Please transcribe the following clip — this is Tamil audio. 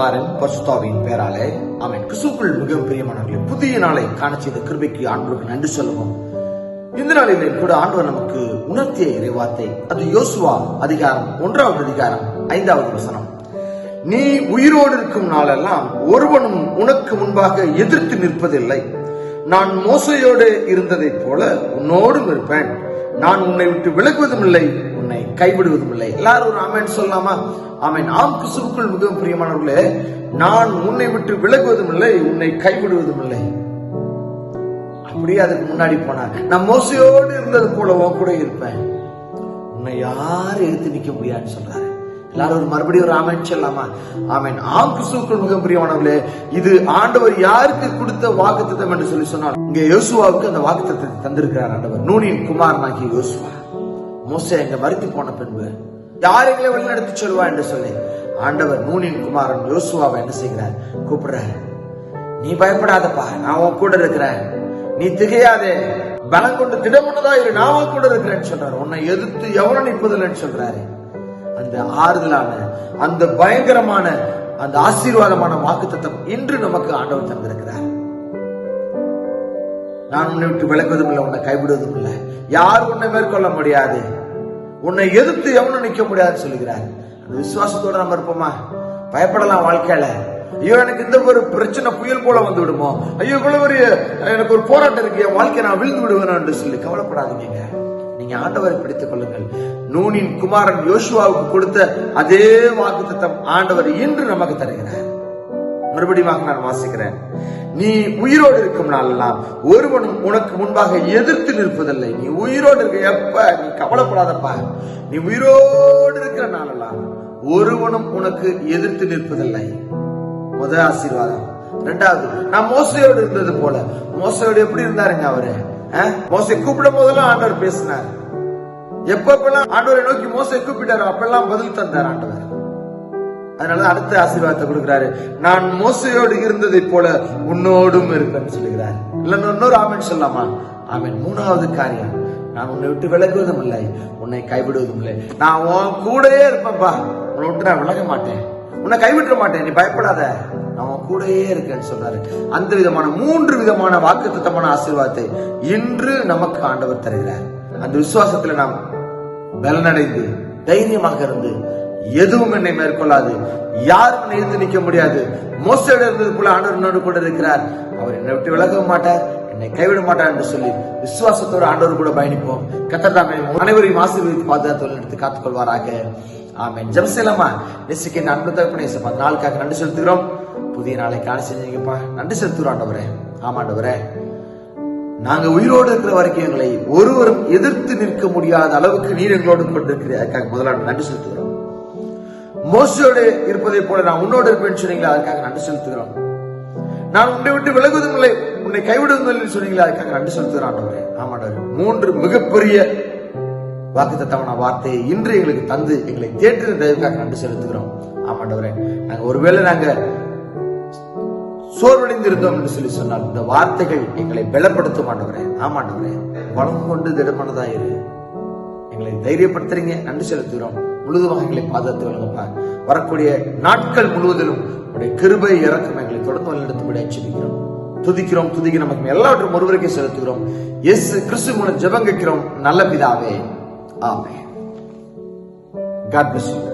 குமாரன் பசுதாவின் பேராலே அவன் கிறிஸ்துக்குள் மிகவும் பிரியமானவர்களே புதிய நாளை காண செய்த கிருபைக்கு ஆண்டவருக்கு நன்றி சொல்லுவோம். இந்த நாளிலே கூட ஆண்டவர் நமக்கு உணர்த்திய இறைவார்த்தை அது யோசுவா அதிகாரம் ஒன்றாவது அதிகாரம் ஐந்தாவது வசனம். நீ உயிரோடு இருக்கும் நாளெல்லாம் ஒருவனும் உனக்கு முன்பாக எதிர்த்து நிற்பதில்லை. நான் மோசையோடு இருந்ததைப் போல உன்னோடும் இருப்பேன். நான் உன்னை விட்டு விலகுவதும் இல்லை உன்னை கைவிடுவதும் இல்லை எல்லாரும் ஒரு ஆமேன் சொல்லலாமா? ஆமேன். ஆம் கிறிஸ்துவுக்குள் மிகவும் பிரியமானவர்களே நான் உன்னை விட்டு விலகுவதும் இல்லை உன்னை கைவிடுவதும் இல்லை அப்படியே அதுக்கு முன்னாடி போனார். நான் மோசையோடு இருந்தது போல உன் கூட இருப்பேன். உன்னை யாரும் எடுத்து நிக்க முடியாதுன்னு சொல்றாரு. எல்லாரும் ஒரு மறுபடியும் ஒரு ஆமேன் சொல்லலாமா? ஆமேன். ஆம் கிறிஸ்துவுக்குள் மிக பிரியமானவர்களே இது ஆண்டவர் யாருக்கு கொடுத்த வாக்கு என்று சொல்லி சொன்னால் இங்க யோசுவாவுக்கு அந்த வாக்கு தந்திருக்கிறார் ஆண்டவர். நூனின் குமாரனாகிய யோசுவா. மோசே எங்க மறுத்து போன பின்பு யார் எங்களை வழிநடத்தி சொல்வா என்று சொல்லி ஆண்டவர் நூனின் குமாரன் யோசுவாவை என்ன செய்கிறார்? கூப்பிடுற நீ பயப்படாதப்பா நான் உன் கூட இருக்கிறேன். நீ திகையாதே பலம் கொண்டு திடமுன்னதா இரு நான் உன் கூட இருக்கிறேன்னு சொல்றாரு. உன்னை எதிர்த்து எவனும் நிற்பதில்லைன்னு சொல்றாரு. அந்த ஆறுதலான அந்த பயங்கரமான அந்த ஆசீர்வாதமான வாக்குத்தத்தம் இன்று நமக்கு ஆண்டவர் தந்திருக்கிறார். நான் உன்னை விட்டு விளக்குவதும் இல்லை உன்னை கைவிடுவதும் இல்லை. யார் உன்னை மேற்கொள்ள முடியாது. உன்னை எதிர்த்து எவனும் நிற்க முடியாதுன்னு சொல்லுகிறார். அந்த விசுவாசத்தோட நம்ம இருப்போமா? பயப்படலாம் வாழ்க்கையில. ஐயோ எனக்கு இந்த ஒரு பிரச்சனை புயல் போல வந்து விடுமோ? ஐயோ இவ்வளவு ஒரு எனக்கு ஒரு போராட்டம் இருக்கு. என் வாழ்க்கை நான் விழுந்து விடுவேன் என்று சொல்லி கவலைப்படாதீங்க. நீங்க ஆண்டவரை பிடித்துக் கொள்ளுங்கள். நூனின் குமாரன் யோசுவாவுக்கு கொடுத்த அதே வாக்கு ஆண்டவர் இன்று நமக்கு தருகிறார். மறுபடியும் நான் வாசிக்கிறேன். நீ உயிரோடு இருக்கும் நாளெல்லாம் ஒருவனும் உனக்கு முன்பாக எதிர்த்து நிற்பதில்லை. நீ உயிரோடு இருக்க எப்ப? நீ கவலைப்படாதப்பா. நீ உயிரோடு இருக்கிற நாளெல்லாம் ஒருவனும் உனக்கு எதிர்த்து நிற்பதில்லை. முதல் ஆசீர்வாதம். ரெண்டாவது நான் மோசையோடு இருந்தது போல. மோசையோடு எப்படி இருந்தாருங்க அவரு? மோசை கூப்பிடும் போதெல்லாம் ஆண்டவர் பேசினார். எப்பப்பெல்லாம் ஆண்டவரை நோக்கி மோசை கூப்பிட்டாரோ அப்பெல்லாம் பதில் தந்தார் ஆண்டவர். அதனால அடுத்த ஆசீர்வாதத்தை கொடுக்கிறாரு. நான் மோசையோடு இருந்ததை போல உன்னோடும் இருப்பேன்னு சொல்லுகிறார். இல்ல இன்னொரு ஆமன் சொல்லலாமா? ஆமன். மூணாவது காரியம். நான் உன்னை விட்டு விலகுவதும் இல்லை. உன்னை கைவிடுவதும் இல்லை. நான் உன் கூடயே இருப்பேன்ப்பா உன்னை விட்டு நான் விலக மாட்டேன். உன்னை கைவிட மாட்டேன். நீ பயப்படாத. நான் உன் கூடயே இருக்கேன்னு சொன்னாரு. அந்த விதமான மூன்று விதமான வாக்கு திட்டமான ஆசீர்வாதத்தை இன்று நமக்கு ஆண்டவர் தருகிறார். அந்த விசுவாசத்துல நாம் பலனடைந்து தைரியமாக இருந்து எதுவும் என்னை மேற்கொள்ளாது. யாரும் எழுந்து நிற்க முடியாது. மோசடி இருந்தது போல ஆண்டவர் கூட இருக்கிறார் அவர் என்னை விட்டு விலக மாட்டார். என்னை கைவிட மாட்டார் என்று சொல்லி விசுவாசத்தோடு ஆண்டவர் கூட பயணிப்போம். கத்தர்தாமே அனைவரையும் ஆசீர்வதித்து பாதுகாத்து எடுத்து காத்துக்கொள்வாராக. ஆமென். ஜெபசேலமா நெசிக்க அன்பு தகப்பனே சப்பா நாளுக்காக நன்றி செலுத்துகிறோம். புதிய நாளை காண செஞ்சீங்கப்பா. நன்றி செலுத்துகிறோம் ஆண்டவரே. ஆமாண்டவரே நாங்க உயிரோடு இருக்கிற வரைக்கும் எங்களை ஒருவரும் எதிர்த்து நிற்க முடியாத அளவுக்கு நீர் எங்களோடு கொண்டிருக்கிறீர். அதுக்காக முதலாளர் நன்றி செலுத்துகிறோம். மோசையோடு இருப்பதை போல நான் உன்னோடு இருப்பேன்னு சொன்னீங்களா? அதுக்காக நன்றி செலுத்துகிறோம். நான் உன்னை விட்டு விலகுவதும் இல்லை உன்னை கைவிடுவதும் இல்லை சொன்னீங்களா? அதுக்காக நன்றி செலுத்துகிறான் ஆண்டவரே. ஆமாண்டவர். மூன்று மிகப்பெரிய வாக்குத்தத்தமான வார்த்தையை இன்று எங்களுக்கு தந்து எங்களை தேற்றின தயவுக்காக நன்றி செலுத்துகிறோம். ஆமாண்டவரே. நாங்க ஒருவேளை நாங்க சோர்வடைந்து இருந்தோம் என்று சொல்லி சொன்னால் இந்த வார்த்தைகள் எங்களை பலப்படுத்தும் ஆண்டவரே. ஆமாண்டவரே. பலம் கொண்டு திடமானதா எங்களை தைரியப்படுத்துறீங்க. நன்றி செலுத்துகிறோம். முழுதுமாக எங்களை பாதுகாத்து வழங்கப்பா. வரக்கூடிய நாட்கள் முழுவதிலும் உடைய கிருபை இறக்கம் எங்களை தொடர்ந்து வழிநடத்தும்படி அச்சுறுக்கிறோம் துதிக்கிறோம் துதிக்கிறோம். நமக்கு எல்லாவற்றும் ஒருவருக்கே செலுத்துகிறோம். எஸ் கிறிஸ்து மூலம் ஜபம் நல்ல பிதாவே. ஆமே காட் பிளஸ் யூ